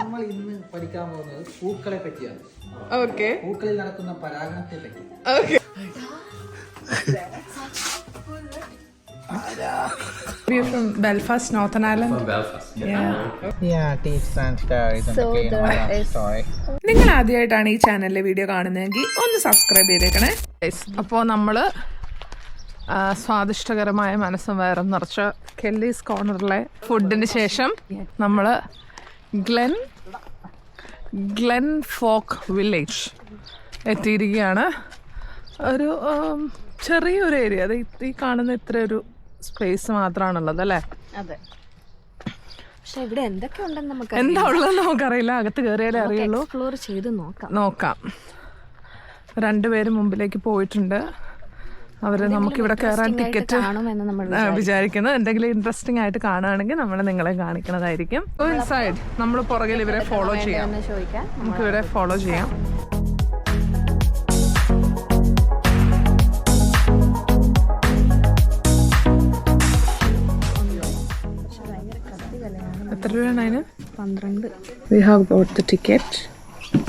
നമ്മൾ ഇന്ന് പഠിക്കാൻ പോകുന്നത് പൂക്കളെ പറ്റിയാണ്. ഓക്കെ പൂക്കളിൽ നടക്കുന്ന പരാഗണത്തെ പറ്റി. Okay We're from Belfast, Northern Ireland. Yeah. Yeah, teach transfer is So there is story. നിങ്ങൾ ആദ്യമായിട്ടാണ് ഈ ചാനലിലെ വീഡിയോ കാണുന്നതെങ്കിൽ ഒന്ന് സബ്സ്ക്രൈബ് ചെയ്തേക്കണേ. അപ്പോൾ നമ്മൾ സ്വാദിഷ്ടകരമായ മനസ്സും വയറും നിറച്ച കെല്ലീസ് കോർണറിലെ ഫുഡിന് ശേഷം നമ്മൾ ഗ്ലെൻ ഗ്ലെൻ ഫോക്ക് വില്ലേജ് എത്തിയിരിക്കുകയാണ്. ഒരു ചെറിയൊരു ഏരിയ അത് ഈ- ഈ കാണുന്ന ഇത്ര ഒരു സ്പേസ് മാത്രമാണുള്ളത് അല്ലേ? അതെ. പക്ഷെ ഇവിടെ എന്തൊക്കെ ഉണ്ടെന്ന് നമുക്ക് എന്താ ഉള്ളത് നമുക്കറിയില്ല. അകത്ത് കയറിയാലേ അറിയുള്ളൂ. എക്സ്പ്ലോർ ചെയ്ത് നോക്കാം. നോക്കാം. രണ്ടുപേരും മുമ്പിലേക്ക് പോയിട്ടുണ്ട്. അവർ നമുക്കിവിടെ കയറാൻ ടിക്കറ്റ് വിചാരിക്കുന്നു. എന്തെങ്കിലും ഇൻട്രസ്റ്റിംഗ് ആയിട്ട് കാണുകയാണെങ്കിൽ നമ്മൾ നിങ്ങളെ കാണിക്കുന്നതായിരിക്കും സൈഡ് നമ്മൾ പുറകിൽ ഇവരെ ഫോളോ ചെയ്യാം. നമുക്ക് ഇവരെ ഫോളോ ചെയ്യാം. എത്ര രൂപയാണ് അതിന്? പന്ത്രണ്ട്. We have got the ticket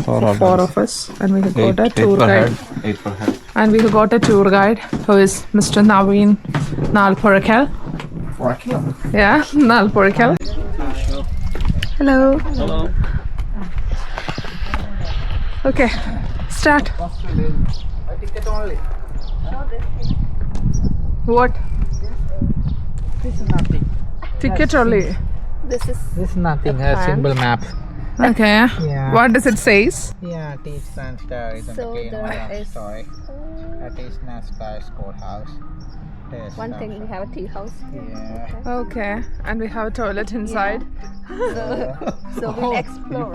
four, of, four of us and we have got eight, a tour guide. head, head. and we have got a tour guide who is mr naveen nalporakel yeah nalporakel hello. Hello. Okay start. What? This is nothing. Ticket only. This is this is nothing a, a simple map. Okay. Yeah. What does it says? Yeah, teach transfer is So there is- story. That is Nascar schoolhouse. Yes, one uh, thing we have a tea house Yeah. Okay, and we have a toilet inside. so we'll explore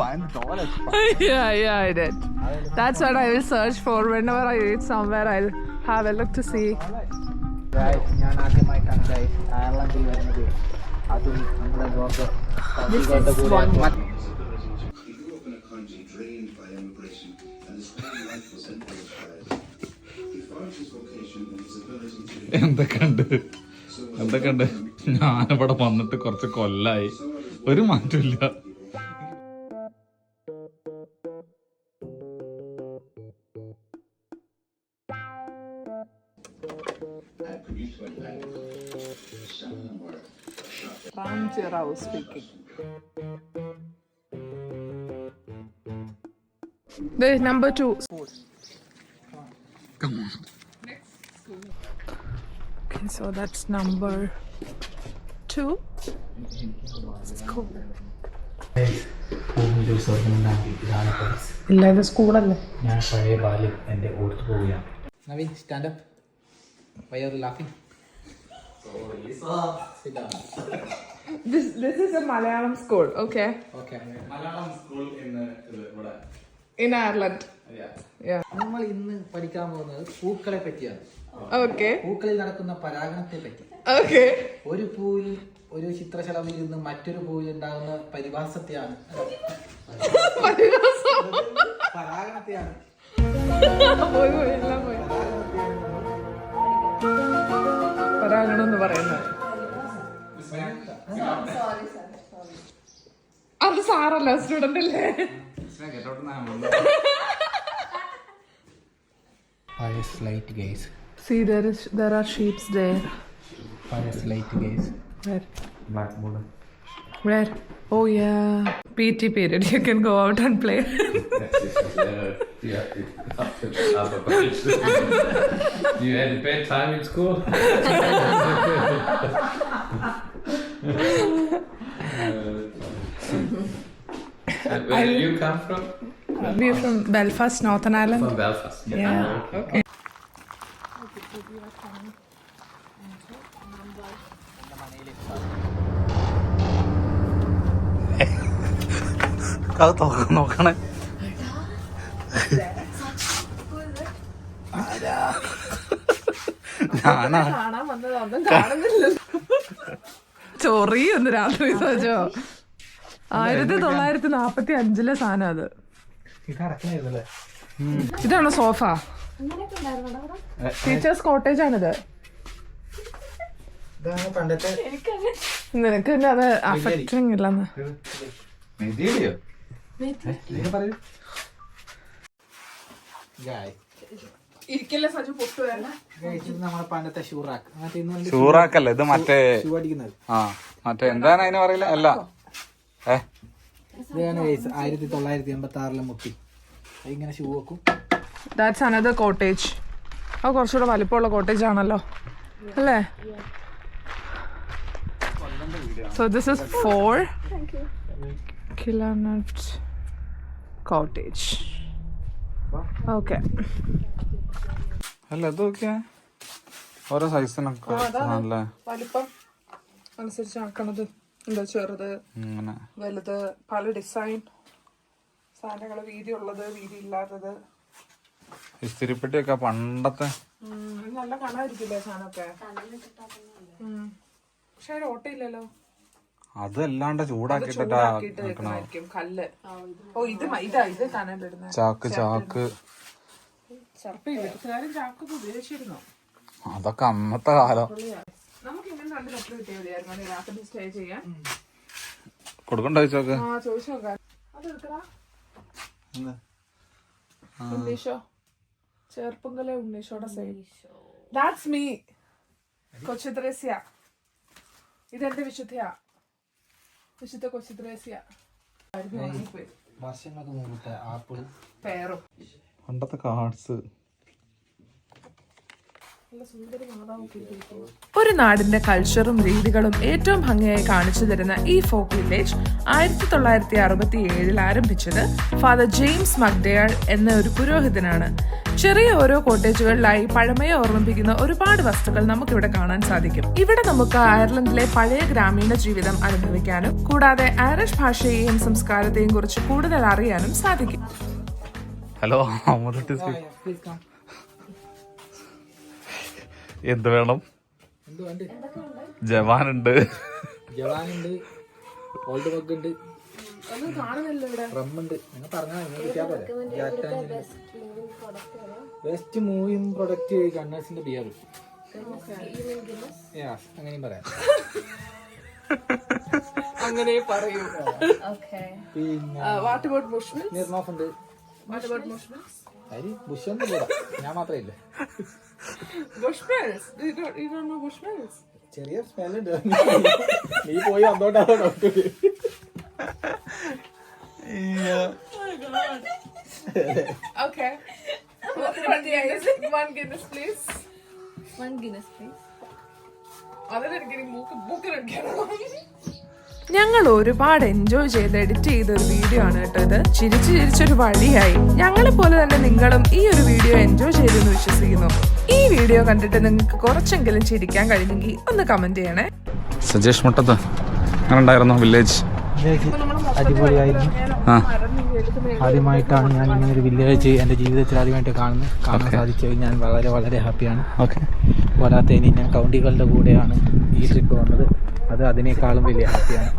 yeah, yeah, I did. That's what I will search for whenever I reach somewhere. I'll have a look to see. Right, ഞാൻ ആദ്യമായിട്ടാണ് guys അയർലൻഡിൽ വരുന്നത് അതും നമ്മുടെ blogger He grew in drained by emigration, and his whole life was embarrassed. He found his vocation and his ability to എന്തൊക്കെയുണ്ട് എന്തൊക്കെയുണ്ട് ഞാനിവിടെ വന്നിട്ട് കുറച്ച് കൊല്ലായി ഒരു മാറ്റമില്ല Ramji Rao speaking. The number two. Come on. Okay, so that's number two. ഭൂമിയിൽ ഒരു സ്വർഗം ഉണ്ടാക്കി ഇതാണ് പ്ലേസ് ഇല്ല ഇത് സ്കൂളല്ലേ ഞാൻ പഴയ ബാല്യം എൻ്റെ ഓർത്ത് പോവുകയാണ് Naveen stand up why are laughing This this is a Malayalam school, okay, okay Malayalam school ഇന്ന് ഇവിടെ in Ireland. Ireland നമ്മൾ ഇന്ന് പഠിക്കാൻ പോകുന്നത് പൂക്കളെ പറ്റിയാണ്. ഓക്കെ പൂക്കളിൽ നടക്കുന്ന പരാഗണത്തെ പറ്റി. ഓക്കെ ഒരു പൂവിൽ ഒരു ചിത്രശലഭയിൽ നിന്ന് മറ്റൊരു പൂവിൽ ഉണ്ടാകുന്ന പരിഭാസത്തെയാണ്. പരാഗണത്തെയാണ്. പരാഗണം എന്ന് പറയുന്നത്. അത് സാറല്ല സ്റ്റുഡന്റ് അല്ലേ? Palace light, guys. See, there is there are sheeps there. Palace light, guys. Where? Black border. Where? Oh yeah. PT period. You can go out and play. you had a bad time in school. Where do you come from? We're from Belfast, Northern Ireland. From Belfast. Yeah. Okay. അത് നോക്കണേ ഞാനാ ചൊറിയൊന്ന് രാത്രി സജോ ആയിരത്തി തൊള്ളായിരത്തി നാപ്പത്തി അഞ്ചിലെ സാധനം അത്. ഇതാണോ സോഫ? ടീച്ചേഴ്സ് കോട്ടേജ് ആണിത്. നിനക്ക് പിന്നെ അത് അഫക്റ്റിംഗ് ഇല്ലെന്ന്. ഷൂറാക്കല്ല ഇത് നമ്മളെ പണ്ടത്തെ ഷൂറാക്ക്. മറ്റേ ഇന്ന് ഷൂറാക്കല്ലേ ഇത് മറ്റേ ഷൂ അടിക്കുന്നത്. ആ മറ്റേ എന്താണ് അതിന് പറയില്ല അല്ല. ഏ? ഇതാണ് ഗൈസ് ആയിരത്തി തൊള്ളായിരത്തി എൺപത്തി ആറിലെ മുട്ടി അതിങ്ങനെ ഷൂ വെക്കും. ദാറ്റ്സ് അനദർ കോട്ടേജ് അത് കുറച്ചുകൂടെ വലിപ്പമുള്ള കോട്ടേജ് ആണല്ലോ. അല്ലേ? So this is four kilometre cottage okay അല്ല അതൊക്കെ ഓരോ സൈസിനൊക്കെ വലിപ്പം അനുസരിച്ച് ആക്കണത്. എന്താ ചെറുത് വലുത് പല ഡിസൈൻ സാധനങ്ങൾ വീതി ഉള്ളത് വീതി ഇല്ലാത്തത് ഇസ്തിരിപ്പെട്ടിയൊക്കെ പണ്ടത്തെ നല്ല കണായിരിക്കില്ലേ സാധനമൊക്കെ. പക്ഷെ ഓട്ടയില്ലല്ലോ. അതല്ലാണ്ട് ചൂടാക്കിട്ടാ വെക്കണമായിരിക്കും കല്ല്. ഓ ഇത് ചാക്ക് ചാക്ക് ചെറുപ്പം വീട്ടുകാരും ചാക്കൊക്കെ ഉപയോഗിച്ചിരുന്നു? അതൊക്കെ അന്നത്തെ കാലം. നമുക്ക് ഇങ്ങനെ രണ്ട് കപ്പൽ കിട്ടിയാൽ മതിയായിരുന്നു രാത്രി സ്റ്റേ ചെയ്യാൻ. കൊടുക്കണ്ട ചോദിച്ചോക്ക് ആ ചോദിച്ചു നോക്കാം അത് എടുക്കടാ ഉണ്ണീഷോ ചെറുപ്പങ്കലെ ഉണ്ണീഷോടെ same that's me Kochu Thresia ഇതെന്റെ വിശുദ്ധയാ. വിശുദ്ധ കൊച്ചു ത്രേസ്യ വർഷങ്ങൾക്ക് മുമ്പത്തെ ആപ്പിൾ പേറും പണ്ടത്തെ കാർഡ്സ് ഒരു നാടിന്റെ കൾച്ചറും രീതികളും ഏറ്റവും ഭംഗിയായി കാണിച്ചു തരുന്ന ഈ ഫോക്ക് വില്ലേജ് ആയിരത്തി തൊള്ളായിരത്തി അറുപത്തി ഏഴിൽ ആരംഭിച്ചത് ഫാദർ ജെയിംസ് മക്ഡയാൾ എന്ന ഒരു പുരോഹിതനാണ്. ചെറിയ ഓരോ കോട്ടേജുകളിലായി പഴമയെ ഓർമ്മിപ്പിക്കുന്ന ഒരുപാട് വസ്തുക്കൾ നമുക്കിവിടെ കാണാൻ സാധിക്കും. ഇവിടെ നമുക്ക് അയർലൻഡിലെ പഴയ ഗ്രാമീണ ജീവിതം അനുഭവിക്കാനും കൂടാതെ ഐറിഷ് ഭാഷയെയും സംസ്കാരത്തെയും കുറിച്ച് കൂടുതൽ അറിയാനും സാധിക്കും. ഹലോ എന്ത് വേണം? ജവാനുണ്ട്. ജവാനുണ്ട് ഓൾഡ് ബഗ് ഉണ്ട് ബെസ്റ്റ് മൂവിയും പ്രൊഡക്റ്റ് കണ്ണേഴ്സിന്റെ ബിയർ അങ്ങനെയും പറയാം. അങ്ങനെ പറയൂ. പിന്നെ വാട്ട് അബൌട്ട് മുഷ്മിൻ നിർണോഫ് ഉണ്ട്. വാട്ട് അബൌട്ട് മുഷ്മിൻ അരി ബുഷൊന്നും ഇല്ല ഞാൻ മാത്രമേ ഇല്ല? ചെറിയ സ്മെല്ലുണ്ട് നീ പോയി വന്നോണ്ടാണോ doctor Okay. one, Guinness, one Guinness, please. One Guinness, please. അതിലെനിക്ക് മൂക്ക് മൂക്കിലെടുക്കണം ഞങ്ങൾ ഒരുപാട് എൻജോയ് ചെയ്ത് എഡിറ്റ് ചെയ്ത ഒരു വീഡിയോ ആണ് കേട്ടോ ഇത്. ചിരിച്ചു ചിരിച്ചൊരു വഴിയായി ഞങ്ങളെ പോലെ തന്നെ നിങ്ങളും ഈ ഒരു വീഡിയോ എൻജോയ് ചെയ്തെന്ന് വിശ്വസിക്കുന്നു. ഈ വീഡിയോ കണ്ടിട്ട് നിങ്ങൾക്ക് കുറച്ചെങ്കിലും ചിരിക്കാൻ കഴിഞ്ഞെങ്കിൽ ഒന്ന് കമന്റ് ചെയ്യണേ. സജേഷ് മുട്ടത്ത് അങ്ങനെ ഉണ്ടായിരുന്നു വില്ലേജ് അടിപൊളിയായിരുന്നു. ആദ്യമായിട്ടാണ് ഞാൻ ഇങ്ങനെ ഒരു വില്ലേജ് എന്റെ ജീവിതത്തിൽ ആദ്യമായിട്ട് കാണുന്നത് കാണാൻ സാധിച്ചത് ഞാൻ വളരെ വളരെ ഹാപ്പിയാണ് ഓക്കെ പോരാത്തതിന് ഞാൻ കൗണ്ടികളുടെ കൂടെയാണ് ഈ ട്രിപ്പ് വന്നത് അത് അതിനേക്കാളും വലിയ ഹാപ്പിയാണ്.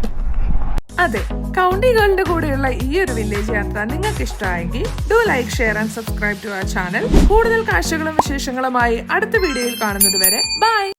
അതെ കൗണ്ടികളുടെ കൂടെയുള്ള ഈ ഒരു വില്ലേജ് യാത്ര നിങ്ങൾക്ക് ഇഷ്ടമായെങ്കിൽ do like share and subscribe to our channel കൂടുതൽ കാഴ്ചകളും വിശേഷങ്ങളുമായി അടുത്ത വീഡിയോയിൽ കാണുന്നത് വരെ ബൈ